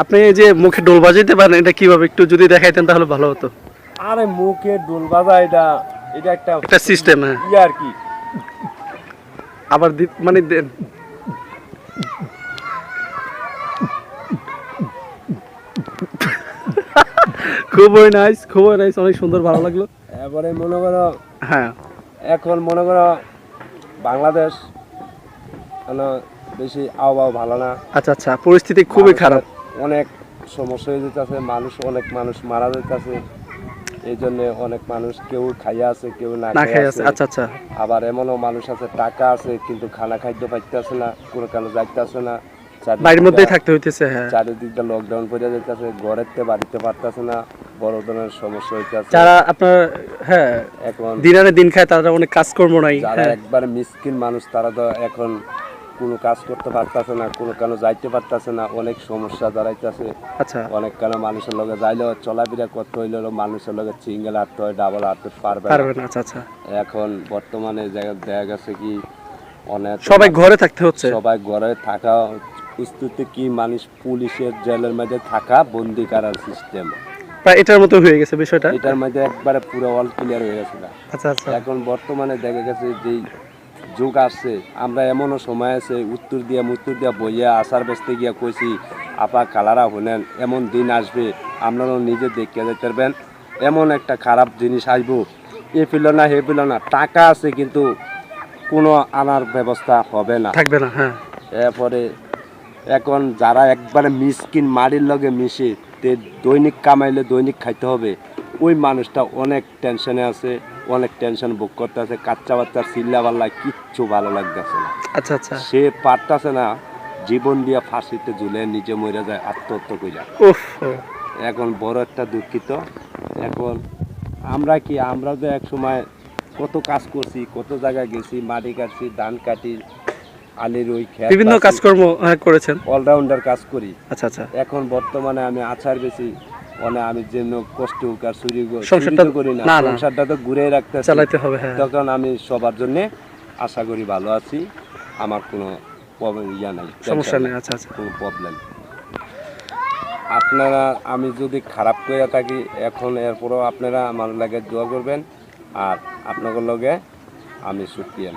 আপনি এই যে মুখে ডোল বাজাইতে পারেন এটা কীভাবে? একটু যদি দেখাইতেন তাহলে ভালো হতো। আরে মুখে ডোল বাজা এটা এটা একটা একটা সিস্টেম হ্যাঁ। ইয়ে আর কি। আবার মানে দেন। খুবই নাইস খুবই নাইস অনেক সুন্দর ভালো লাগল। এবারে মনে করো হ্যাঁ। এখন মনে করো বাংলাদেশ মানে বেশি আবহাওয়া ভালো না। আচ্ছা আচ্ছা পরিস্থিতি খুবই খারাপ। অনেক সমস্যা হয়ে যেতেছে মানুষ অনেক মানুষ মারা যেতেছে এই জন্য অনেক মানুষ কেউ খাইয়া আছে কেউ না খাইয়া খাই আছে। আচ্ছা আচ্ছা। আবার এমনও মানুষ আছে টাকা আছে কিন্তু খানা খাদ্য পাইতেছে না কোনো কেন যাইতেছে না। বাড়ির মধ্যেই থাকতে হইতেছে হ্যাঁ। চারিদিকটা লকডাউন করে থেকে বাড়িতে পারতেছে না বড় ধরনের সমস্যা হইতেছে। যারা আপনার হ্যাঁ এখন দিন আনে দিন খায় তারা অনেক কাজকর্ম নাই যারা হ্যাঁ। একবার মিসকিন মানুষ তারা তো এখন কোনো কাজ করতে পারতেছে না কোনো কেন যাইতে পারতেছে না অনেক সমস্যা দাঁড়াইতেছে। আচ্ছা। অনেক কেন মানুষের লগে যাইলেও চলাফেরা করতে হইলে মানুষের লগে সিঙ্গেল হাঁটতে হয় ডাবল হাঁটতে পারবে না। আচ্ছা আচ্ছা। এখন বর্তমানে জায়গা দেখা গেছে কি অনেক সবাই ঘরে থাকতে হচ্ছে? সবাই ঘরে থাকা স্থিতি কি মানুষ পুলিশের জেলের মধ্যে থাকা বন্দি করার সিস্টেম প্রায় এটার মতো হয়ে গেছে বিষয়টা? এটার মধ্যে একবারে পুরো অল ক্লিয়ার হয়ে গেছে না। আচ্ছা আচ্ছা। এখন বর্তমানে দেখা গেছে যে যুগ আসছে। আমরা এমনও সময় আছে উত্তর দিয়ে উত্তর দিয়ে বইয়া আসার ব্যস্তে গিয়া কইছি আপা কালারা হলেন এমন দিন আসবে আপনারাও নিজে দেখে যেতে পারবেন। এমন একটা খারাপ জিনিস আসব। এ পেল না হে পেল না। টাকা আছে কিন্তু কোনো আনার ব্যবস্থা হবে না। থাকবে না হ্যাঁ। এরপরে এখন যারা একবারে মিসকিন মাটির লগে মিশে তে দৈনিক কামাইলে দৈনিক খাইতে হবে। ওই মানুষটা অনেক টেনশনে আছে অনেক টেনশন ভোগ করতে আছে কাচ্চা বাচ্চার চিল্লা পাল্লা কিচ্ছু ভালো লাগতেছে না। আচ্ছা আচ্ছা। সে পারতাছে না জীবন দিয়া ফাঁসিতে ঝুলে নিজে মরে যায় আত্মহত্যা কইরা। এখন বড় একটা দুঃখিত। এখন আমরা কি আমরা তো এক সময় কত কাজ করছি কত জায়গায় গেছি মাটি কাটছি ধান কাটি আলির ওই বিভিন্ন কাজকর্ম হ্যাঁ, করেছেন। অলরাউন্ডার কাজ করি। আচ্ছা আচ্ছা। এখন বর্তমানে আমি আচার বেশি মানে আমি যেন কষ্ট হোক আর চুরি করি- না। সংসারটা তো ঘুরে রাখতে চালাইতে হবে হ্যাঁ। তখন আমি সবার জন্য আশা করি ভালো আছি। আমার কোনো ইয়া নাই সমস্যা নেই আচ্ছা আচ্ছা। কোনো প্রবলেম আপনারা আমি যদি খারাপ করে থাকি এখন এরপরও আপনারা আমার লাগে দোয়া করবেন। আর আপনাদের লগে আমি সুখিয়ান